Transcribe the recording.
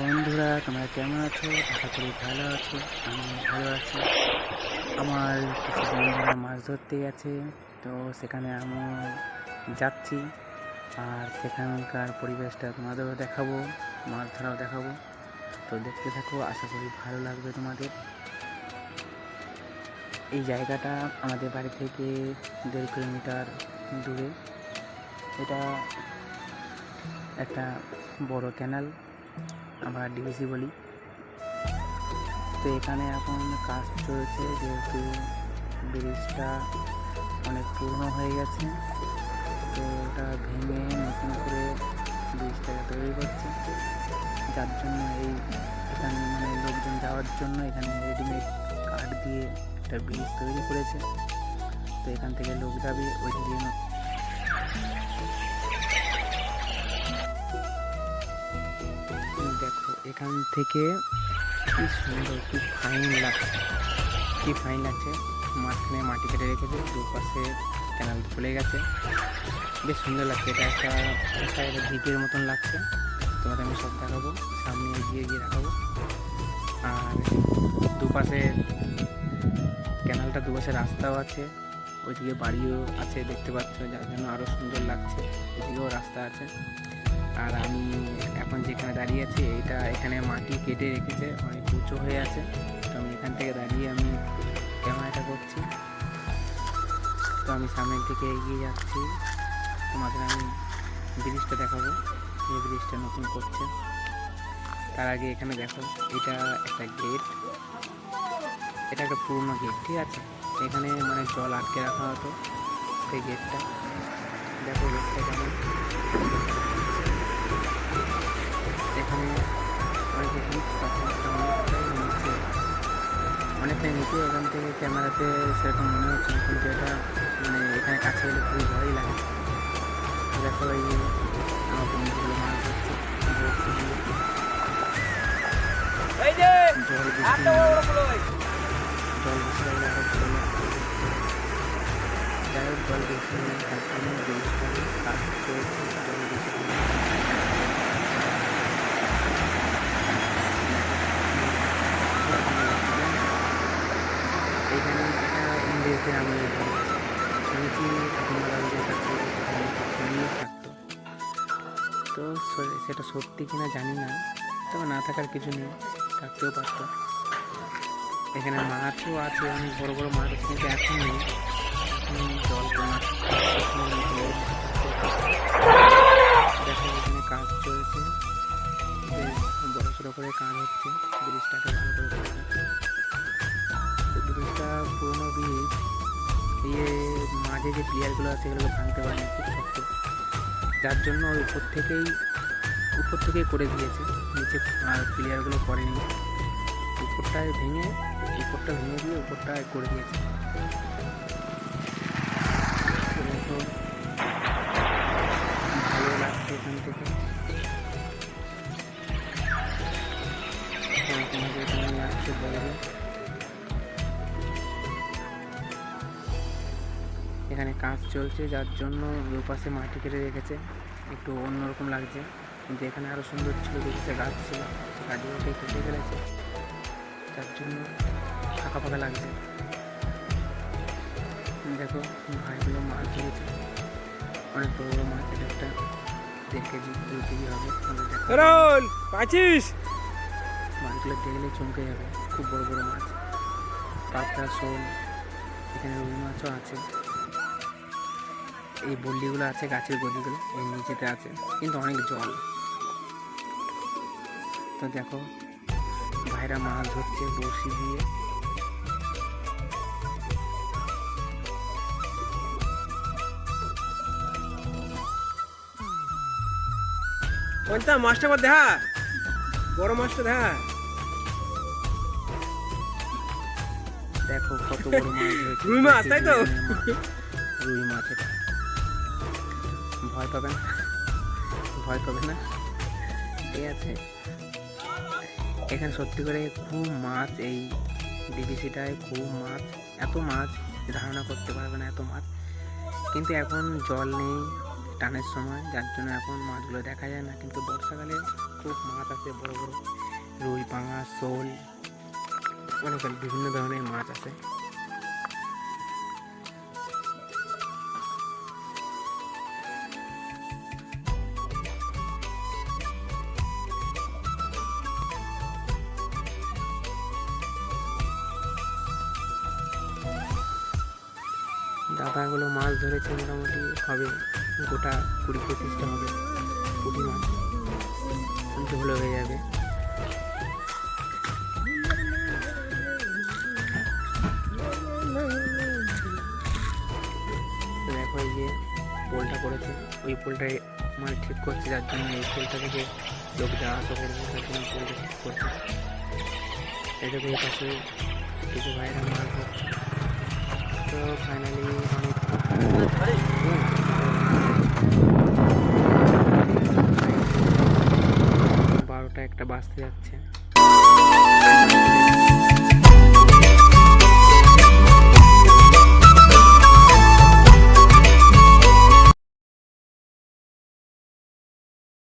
বন্ধুরা, তোমরা কেমন আছো? আশা করি ভালো আছো আমি ভালো আছি। আমার কিছু বন্ধুরা মাছ ধরতে গেছে, তো সেখানে আমি যাচ্ছি, আর সেখানকার পরিবেশটা তোমাদেরও দেখাবো, মাছ ধরাও দেখাবো। তো দেখতে থাকো, আশা করি ভালো লাগবে তোমাদের। এই জায়গাটা আমাদের বাড়ি থেকে দেড় কিলোমিটার দূরে। এটা একটা বড় ক্যানাল আমরা ডিভিসি বলি। তো এখানে এখন কাজ চলছে যেহেতু ব্রিজটা অনেক পুরনো হয়ে গেছে। তো ওটা ভেঙে নতুন করে ব্রিজটাকে তৈরি করছে। যার জন্য এই এখানে মানে লোকজন যাওয়ার জন্য এখানে রেডিমেড কাঠ দিয়ে একটা ব্রিজ তৈরি করেছে। তো এখান থেকে লোক যাবে ওইদিকে। দেখো এখান থেকে কি সুন্দর, কি ফাইন লাগছে। কি ফাইন লাগছে? মাঝখানে মাটি কেটে রেখেছে, দুপাশে ক্যানাল চলে গেছে। বেশ সুন্দর লাগছে, এটা একটা একটা একটা দ্বীপের মতন লাগছে। তোমাদের আমি সব দেখাবো, সামনে এগিয়ে গিয়ে দেখাবো। আর দুপাশে ক্যানালটা দুপাশে রাস্তাও আছে। ওইদিকে বাড়িও আছে, দেখতে পাচ্ছ, যার জন্য আরও সুন্দর লাগছে। এদিকেও রাস্তা আছে। আর আমি এখন যেখানে দাঁড়িয়ে আছি এটা এখানে মাটি কেটে রেখেছে, অনেক উঁচু হয়ে আছে। তো আমি এখান থেকে দাঁড়িয়ে আমি ক্যামেরাটা করছি। তো আমি সামনের দিকে এগিয়ে যাচ্ছি। তোমাদের আমি ব্রিজটা দেখাবো। এই ব্রিজটা নতুন করছে। তার আগে এখানে দেখো, এটা একটা গেট। এটা একটা পুরনো গেট, ঠিক আছে? এখানে মানে জল আটকে রাখা হতো সেই গেটটা। দেখো গেটটা কেমন। ক্যামেরাতে সেরকম মনে হচ্ছে না, কিন্তু এটা মানে এখানে কাছে এলে খুবই ভয়ই লাগে দেখো এই আমার বন্ধুগুলো মাছ ধরছে। জল বেশি জল বেশি লাগলে আরও ভালো লাগবে। যাই হোক জল বেশি তার জন্য জিনিসটা কাজ জল বেশি নেই। এখানে একটা ইংরেজদের আমি শুনেছি আপনারা ওদের কাছে থাকতো। তো সেটা সত্যি কিনা জানি না, তবে না থাকার কিছু নেই, থাকতেও পারত। এখানে মাছও আছে, অনেক বড় বড় মাছ কিন্তু এখন নেই। এখন জল কমা ইয়ে মাঝে যে প্লেয়ারগুলো আছে এগুলোকে ভাঙতে পারেনি খুব শক্ত। যার জন্য ওই উপর থেকেই উপর থেকেই করে দিয়েছে। নিচে প্লেয়ারগুলো করেনি। উপরটায় ভেঙে উপরটা ভেঙে দিয়ে উপরটায় করে দিয়েছে। ভালো লাগছে এখান থেকে। লাগছে বলবে এখানে কাজ চলছে যার জন্য দুপাশে মাটি কেটে রেখেছে। একটু অন্যরকম লাগছে কিন্তু এখানে আরও সুন্দর ছিল দেখতে গাছ ছিল গাছগুলোকে কেটে ফেলেছে। যার জন্য ফাঁকা ফাঁকা লাগছে। দেখো ভাইগুলো মাছ ধরেছে। অনেক বড় বড় মাছ এটা একটা দেড় কেজি দু কেজি হবে পাঁচিস মাছগুলো দেখলে চমকে যাবে খুব বড় বড় মাছ। পাবদা শোল এখানে রুই মাছও আছে। এই বল্লিগুলো আছে গাছের গদিগুলো এই নিচেতে আছে কিন্তু অনেক জল। তো দেখো ভাইরা মাছ ধরছে বড়শি দিয়ে। মাছটা দেখা। বড় মাছটা দেখা। দেখো কত বড় মাছ রুই মাছ, তাই তো? রুই মাছ এটা ভয় পাবে না। ভয় পাবে না। ঠিক আছে। এখানে সত্যি করে খুব মাছ এই ডিবিসিটায় খুব মাছ, এত মাছ, ধারণা করতে পারবে না এত মাছ। কিন্তু এখন জল নেই টানের সময়, যার জন্য এখন মাছগুলো দেখা যায় না। কিন্তু বর্ষাকালে খুব মাছ আছে, বড় বড়। রুই পাঙা শোল, অনেক বিভিন্ন ধরনের মাছ আছে। দাদাগুলো মাছ ধরেছে মোটামুটি হবে গোটা কুড়ি পঁচিশটা হবে। পুঁটি মাছ। ঝোলো হয়ে যাবে। দেখো এই যে পোলটা করেছে ওই পোলটাই মানে ঠিক করছে, যার জন্য এই পোলটা থেকে লোক যাওয়া আসা তার জন্য পোলটা ঠিক করছে। এটা পাশে কিছু ভাইরা মাছ ধরছে তো ফাইনালি অনেক বারোটা একটা বাঁচতে যাচ্ছে।